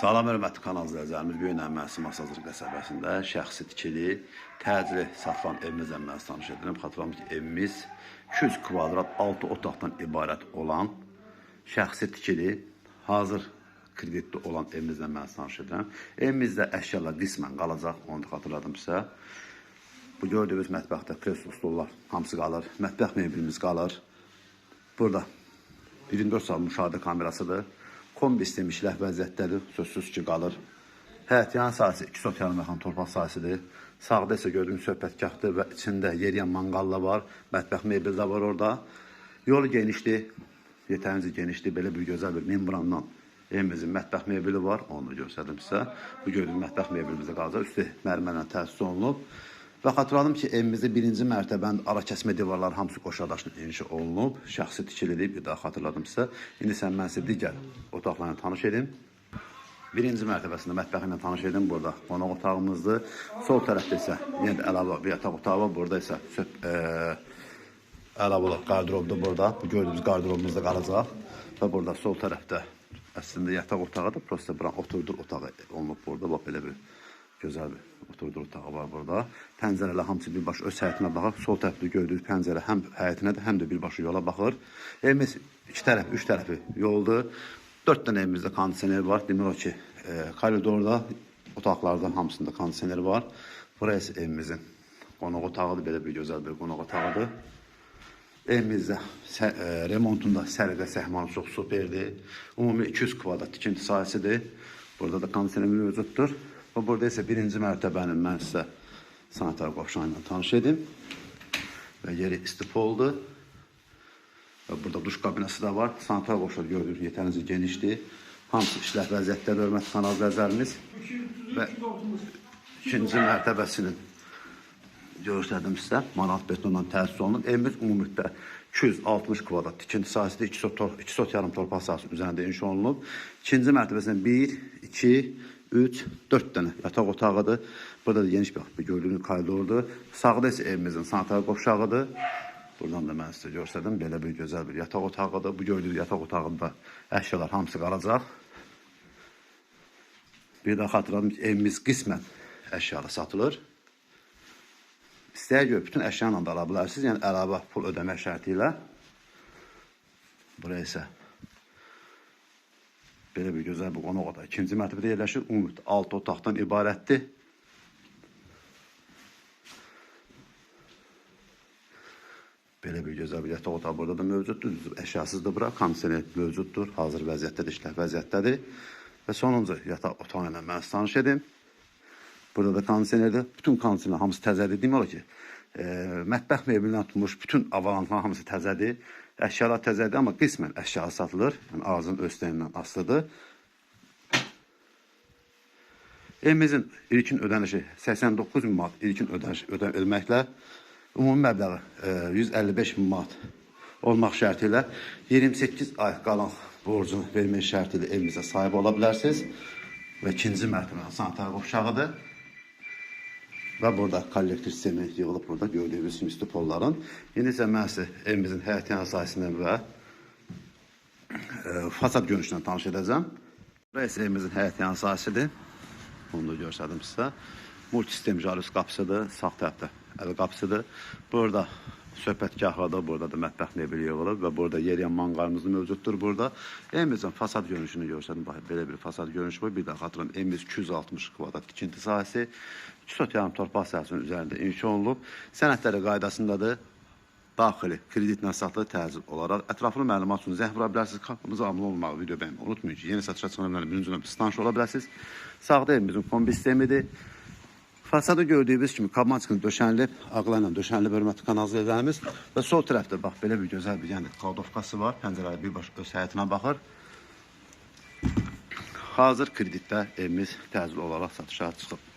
Salam hörmətli kanal izləyicilərimiz, bu gün Əməsi Masazır qəsəbəsində şəxsi tikili, təcili satılan evimizlə mən tanış edirəm. Xatırladım ki, evimiz 200 kvadrat 6 otaqdan ibarət olan şəxsi tikili, hazır kreditli olan evimizlə mən tanış edirəm. Evimizdə əşyalar qismən qalacaq, onu da xatırladım sizə. Bu gördüyünüz mətbəxdə kreslo stollar hamısı qalır. Mətbəx meblimiz qalır. Burada 24 saat müşahidə kamerasıdır. Kombi sistemi işləh vəziyyətdədir. Sözsüz ki, qalır. Həyət yan sahəsi 2 sot yarım yaxın torpaq sahəsidir. Sağda isə gördüyünüz söhbətgahdır və içində yeriyən manqalla var. Mətbəx mebel də var orada. Yolu genişdir. Yetərincə genişdir. Belə bir gözəl bir membrandan evimizin mətbəx mebeli var. Onu göstərdim sizə. Bu gördüyünüz mətbəx mebelimizdə qalacaq. Üstü mərmərlə təsis olunub. Və xatırladım ki, evimizdə birinci mərtəbənin ara kəsmə divarları hamısı qoşadaşla inşa olunub. Şəxsi tikilidir, bir daha xatırladım sizə. İndi sən mən sizə digər otaqlarla tanış edim. Birinci mərtəbəsində mətbəxi ilə tanış edim burada. Qonaq otağımızdır. Sol tərəfdə isə yenə də əlavə bir yataq otağı var. Burada isə söp, e, əlavə olaraq qardırobdur burada. Bu gördüyünüz qardırobumuz da qalacaq. Və burada sol tərəfdə əslində yataq otağıdır. Prosta bura oturdur otağı olunub burada. Bax belə bir gözəl bir oturdur otağı var burada. Pəncərələr hamısı birbaşa öz həyətinə baxır. Sol tərəfdə gördüyünüz pəncərə həm həyətinədir, həm də birbaşa yola baxır. Evimiz iki tərəf, üç tərəfi yoldur. Dörd dənə evimizdə kondisioner var. Demək olar ki, e, koridorda, otaqlarda hamısında kondisioner var. Burası evimizin qonaq otağıdır. Belə bir gözəl bir qonaq otağıdır. Evimizdə sə- e, remontunda səliqə səhmanı çox superdir. Ümumi 200 kvadrat tikinti sahəsidir. Burada da kondisioner mövcuddur. Və burada isə birinci mərtəbənin mən sizə sanitar qovşağı ilə tanış edim. Və yeri istipoldur. Və burada duş kabinası da var. Sanitar qovşağı gördüyünüz yetərincə genişdir. Hamısı işləh vəziyyətdədir, hörmətli kanal izləyicilərimiz. Və ikinci mərtəbəsinin göstərdim sizə. Manat betondan təsis olunub. Evimiz ümumilikdə 260 kvadrat tikinti sahəsində 2 sot, tor- iki sot yarım torpaq sahəsi üzərində inşa olunub. İkinci mərtəbəsində 1, 2, 3, 4 dənə yataq otağıdır. Burada da geniş bir, gördüyünüz koridordur. Sağda isə evimizin sanitar qovşağıdır. Buradan da mən sizə göstərdim. Belə bir gözəl bir yataq otağıdır. Bu gördüyünüz yataq otağında əşyalar hamısı qalacaq. Bir də xatırladım ki, evimiz qismən əşyalı satılır. İstəyə görə bütün əşyanla da ala bilərsiniz. Yəni əlavə pul ödəmək şərti ilə. Buraya isə belə bir gözəl bir qonaq otağı. İkinci mərtəbədə yerləşir. Ümumi 6 otaqdan ibarətdir. Belə bir gözəl bir yataq otağı burada da mövcuddur. Əşyasızdır bura. Kondisioner mövcuddur. Hazır vəziyyətdədir, işləh vəziyyətdədir. Və sonuncu yataq otağı ilə mən sizə tanış edim. Burada da kondisionerdir. Bütün kondisioner hamısı təzədir. Demək olar ki, e, mətbəx meblindən tutmuş bütün avalanlar hamısı təzədir. Əşyalar təzədir, amma qismən əşya satılır. Yəni ağzın östəyindən asılıdır. Evimizin ilkin ödənişi 89 min manat ilkin ödəniş ödə ödəməklə ümumi məbləği e, 155 min manat olmaq şərti ilə 28 ay qalan borcunu vermək şərti ilə evimizə sahib ola bilərsiniz. Və ikinci mərtəbənin sanitar qovşağıdır. Və burada kollektor sistemi yığılıb burada gördüyünüz kimi stupolların. İndi isə mən sizə evimizin həyət yan sahəsindən və e, fasad görünüşündən tanış edəcəm. Burası evimizin həyət yan sahəsidir. Onu da göstərdim sizə. Multisistem jalüz qapısıdır, sağ tərəfdə əl qapısıdır. Burada söhbətgahlarda, burada da mətbəx mebeli yığılıb və burada yeriyən manqarımız mövcuddur burada. Evimizin fasad görünüşünü göstərdim. Bax, belə bir fasad görünüşü var. Bir də xatırlayın, evimiz 260 kvadrat tikinti sahəsi, 2 sot yarım torpaq sahəsinin üzərində inşa olunub. Sənədləri qaydasındadır. Daxili kreditlə satılır təcil olaraq. Ətraflı məlumat üçün zəng vura bilərsiniz. Kanalımıza abunə olmağı, video bəyənməyi unutmayın ki, yeni satışa çıxanlarla birinci növbədə tanış ola bilərsiniz. Sağda evimizin kombi sistemidir. Fasada gördüyünüz kimi kabançıqın döşənilib, ağla ilə döşənilib hörmətli kanal izləyicilərimiz və sol tərəfdə bax belə bir gözəl bir yəni kaldovkası var. Pəncərəli birbaşa öz həyətinə baxır. Hazır kreditdə evimiz təcil olaraq satışa çıxıb.